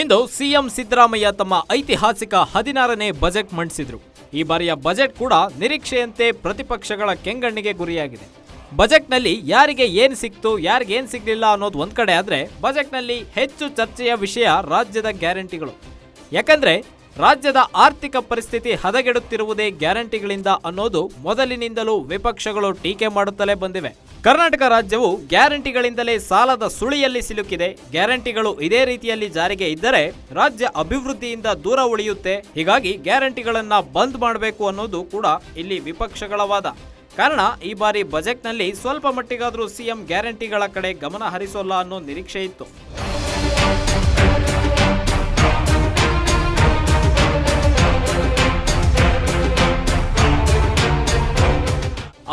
ಇಂದು CM Siddaramaiah ತಮ್ಮ ಐತಿಹಾಸಿಕ ಹದಿನಾರನೇ ಬಜೆಟ್ ಮಂಡಿಸಿದ್ರು. ಈ ಬಾರಿಯ ಬಜೆಟ್ ಕೂಡ ನಿರೀಕ್ಷೆಯಂತೆ ಪ್ರತಿಪಕ್ಷಗಳ ಕೆಂಗಣ್ಣಿಗೆ ಗುರಿಯಾಗಿದೆ. ಬಜೆಟ್ನಲ್ಲಿ ಯಾರಿಗೆ ಏನು ಸಿಕ್ತು, ಯಾರಿಗೆ ಏನು ಸಿಗಲಿಲ್ಲ ಅನ್ನೋದು ಒಂದು ಕಡೆ ಆದರೆ ಬಜೆಟ್ನಲ್ಲಿ ಹೆಚ್ಚು ಚರ್ಚೆಯ ವಿಷಯ ರಾಜ್ಯದ ಗ್ಯಾರಂಟಿಗಳು. ಯಾಕಂದ್ರೆ ರಾಜ್ಯದ ಆರ್ಥಿಕ ಪರಿಸ್ಥಿತಿ ಹದಗೆಡುತ್ತಿರುವುದೇ ಗ್ಯಾರಂಟಿಗಳಿಂದ ಅನ್ನೋದು ಮೊದಲಿನಿಂದಲೂ ವಿಪಕ್ಷಗಳು ಟೀಕೆ ಮಾಡುತ್ತಲೇ ಬಂದಿವೆ. ಕರ್ನಾಟಕ ರಾಜ್ಯವು ಗ್ಯಾರಂಟಿಗಳಿಂದಲೇ ಸಾಲದ ಸುಳಿಯಲ್ಲಿ ಸಿಲುಕಿದೆ. ಗ್ಯಾರಂಟಿಗಳು ಇದೇ ರೀತಿಯಲ್ಲಿ ಜಾರಿಗೆ ಇದ್ದರೆ ರಾಜ್ಯ ಅಭಿವೃದ್ಧಿಯಿಂದ ದೂರ ಉಳಿಯುತ್ತೆ. ಹೀಗಾಗಿ ಗ್ಯಾರಂಟಿಗಳನ್ನ ಬಂದ್ ಮಾಡಬೇಕು ಅನ್ನೋದು ಕೂಡ ಇಲ್ಲಿ ವಿಪಕ್ಷಗಳ ವಾದ. ಕಾರಣ, ಈ ಬಾರಿ ಬಜೆಟ್ನಲ್ಲಿ ಸ್ವಲ್ಪ ಮಟ್ಟಿಗಾದರೂ ಸಿಎಂ ಗ್ಯಾರಂಟಿಗಳ ಕಡೆ ಗಮನ ಹರಿಸೋಲ್ಲ ಅನ್ನೋ ನಿರೀಕ್ಷೆ ಇತ್ತು.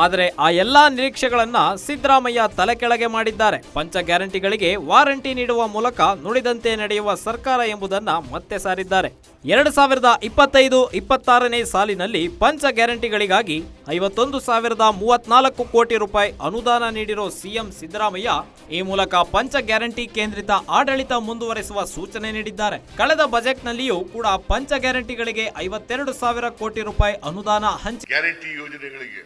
ಆದರೆ ಆ ಎಲ್ಲಾ ನಿರೀಕ್ಷೆಗಳನ್ನ ಸಿದ್ದರಾಮಯ್ಯ ತಲೆಕೆಳಗೆ ಮಾಡಿದ್ದಾರೆ. ಪಂಚ ಗ್ಯಾರಂಟಿಗಳಿಗೆ ವಾರಂಟಿ ನೀಡುವ ಮೂಲಕ ನುಡಿದಂತೆ ನಡೆಯುವ ಸರ್ಕಾರ ಎಂಬುದನ್ನ ಮತ್ತೆ ಸಾರಿದ್ದಾರೆ. ಎರಡು ಸಾವಿರದ ಇಪ್ಪತ್ತೈದು ಇಪ್ಪತ್ತಾರನೇ ಸಾಲಿನಲ್ಲಿ ಪಂಚ ಗ್ಯಾರಂಟಿಗಳಿಗಾಗಿ ಐವತ್ತೊಂದು ಸಾವಿರದ ಮೂವತ್ನಾಲ್ಕು ಕೋಟಿ ರೂಪಾಯಿ ಅನುದಾನ ನೀಡಿರೋ ಸಿಎಂ ಸಿದ್ದರಾಮಯ್ಯ ಈ ಮೂಲಕ ಪಂಚ ಗ್ಯಾರಂಟಿ ಕೇಂದ್ರಿತ ಆಡಳಿತ ಮುಂದುವರೆಸುವ ಸೂಚನೆ ನೀಡಿದ್ದಾರೆ. ಕಳೆದ ಬಜೆಟ್ನಲ್ಲಿಯೂ ಕೂಡ ಪಂಚ ಗ್ಯಾರಂಟಿಗಳಿಗೆ ಐವತ್ತೆರಡು ಸಾವಿರ ಕೋಟಿ ರೂಪಾಯಿ ಅನುದಾನ ಹಂಚಿ ಗ್ಯಾರಂಟಿ ಯೋಜನೆಗಳಿಗೆ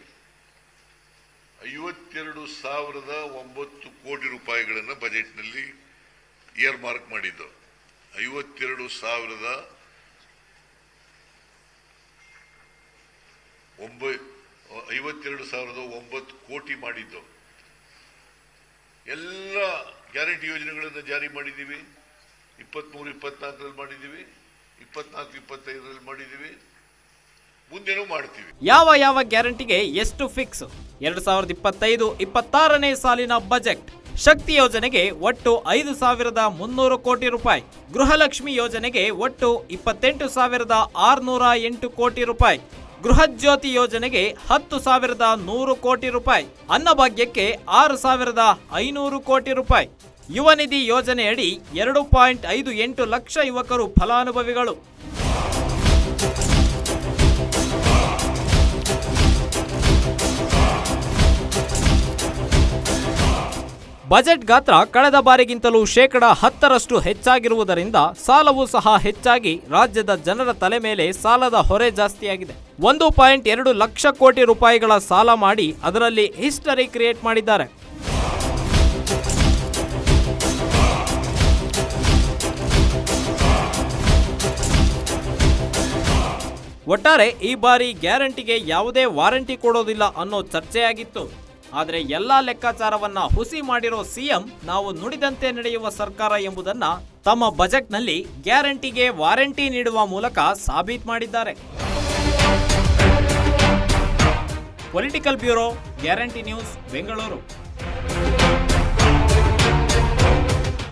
ಐವತ್ತೆರಡು ಸಾವಿರದ ಒಂಬತ್ತು ಕೋಟಿ ರೂಪಾಯಿಗಳನ್ನು ಬಜೆಟ್ನಲ್ಲಿ ಇಯರ್ ಮಾರ್ಕ್ ಮಾಡಿದ್ದು. ಐವತ್ತೆರಡು ಸಾವಿರದ ಒಂಬ, ಐವತ್ತೆರಡು ಸಾವಿರದ ಒಂಬತ್ತು ಕೋಟಿ ಮಾಡಿದ್ದು. ಎಲ್ಲ ಗ್ಯಾರಂಟಿ ಯೋಜನೆಗಳನ್ನು ಜಾರಿ ಮಾಡಿದ್ದೀವಿ. ಇಪ್ಪತ್ಮೂರು, ಇಪ್ಪತ್ನಾಲ್ಕರಲ್ಲಿ ಮಾಡಿದ್ದೀವಿ. ಇಪ್ಪತ್ನಾಲ್ಕು, ಇಪ್ಪತ್ತೈದರಲ್ಲಿ ಮಾಡಿದ್ದೀವಿ. ಮುಂದೆನೂ ಮಾಡ್ತೀವಿ. ಯಾವ ಯಾವ ಗ್ಯಾರಂಟಿಗೆ ಎಷ್ಟು ಫಿಕ್ಸ್ ಎರಡು ಸಾವಿರದ ಇಪ್ಪತ್ತೈದು ಇಪ್ಪತ್ತಾರನೇ ಸಾಲಿನ ಬಜೆಟ್. ಶಕ್ತಿ ಯೋಜನೆಗೆ ಒಟ್ಟು ಐದು ಸಾವಿರದ ಮುನ್ನೂರು ಕೋಟಿ ರೂಪಾಯಿ. ಗೃಹಲಕ್ಷ್ಮಿ ಯೋಜನೆಗೆ ಒಟ್ಟು ಇಪ್ಪತ್ತೆಂಟು ಸಾವಿರದ ಆರುನೂರ ಎಂಟು ಕೋಟಿ ರೂಪಾಯಿ. ಗೃಹಜ್ಯೋತಿ ಯೋಜನೆಗೆ ಹತ್ತು ಸಾವಿರದ ನೂರು ಕೋಟಿ ರೂಪಾಯಿ. ಅನ್ನಭಾಗ್ಯಕ್ಕೆ ಆರು ಸಾವಿರದ ಐನೂರು ಕೋಟಿ ರೂಪಾಯಿ. ಯುವ ನಿಧಿ ಯೋಜನೆಯಡಿ ಎರಡು ಪಾಯಿಂಟ್ ಐದು ಎಂಟು ಲಕ್ಷ ಯುವಕರು ಫಲಾನುಭವಿಗಳು. ಬಜೆಟ್ ಗಾತ್ರ ಕಳೆದ ಬಾರಿಗಿಂತಲೂ ಶೇಕಡ ಹತ್ತರಷ್ಟು ಹೆಚ್ಚಾಗಿರುವುದರಿಂದ ಸಾಲವೂ ಸಹ ಹೆಚ್ಚಾಗಿ ರಾಜ್ಯದ ಜನರ ತಲೆ ಮೇಲೆ ಸಾಲದ ಹೊರೆ ಜಾಸ್ತಿಯಾಗಿದೆ. ಒಂದು ಪಾಯಿಂಟ್ ಎರಡು ಲಕ್ಷ ಕೋಟಿ ರೂಪಾಯಿಗಳ ಸಾಲ ಮಾಡಿ ಅದರಲ್ಲಿ ಹಿಸ್ಟರಿ ಕ್ರಿಯೇಟ್ ಮಾಡಿದ್ದಾರೆ. ಒಟ್ಟಾರೆ ಈ ಬಾರಿ ಗ್ಯಾರಂಟಿಗೆ ಯಾವುದೇ ವಾರಂಟಿ ಕೊಡೋದಿಲ್ಲ ಅನ್ನೋ ಚರ್ಚೆಯಾಗಿತ್ತು. ಆದರೆ ಎಲ್ಲಾ ಲೆಕ್ಕಾಚಾರವನ್ನ ಹುಸಿ ಮಾಡಿರೋ ಸಿಎಂ ನಾವು ನುಡಿದಂತೆ ನಡೆಯುವ ಸರ್ಕಾರ ಎಂಬುದನ್ನ ತಮ್ಮ ಬಜೆಟ್ನಲ್ಲಿ ಗ್ಯಾರಂಟಿಗೆ ವಾರಂಟಿ ನೀಡುವ ಮೂಲಕ ಸಾಬೀತು ಮಾಡಿದ್ದಾರೆ. Political bureau, guarantee news, Bengaluru.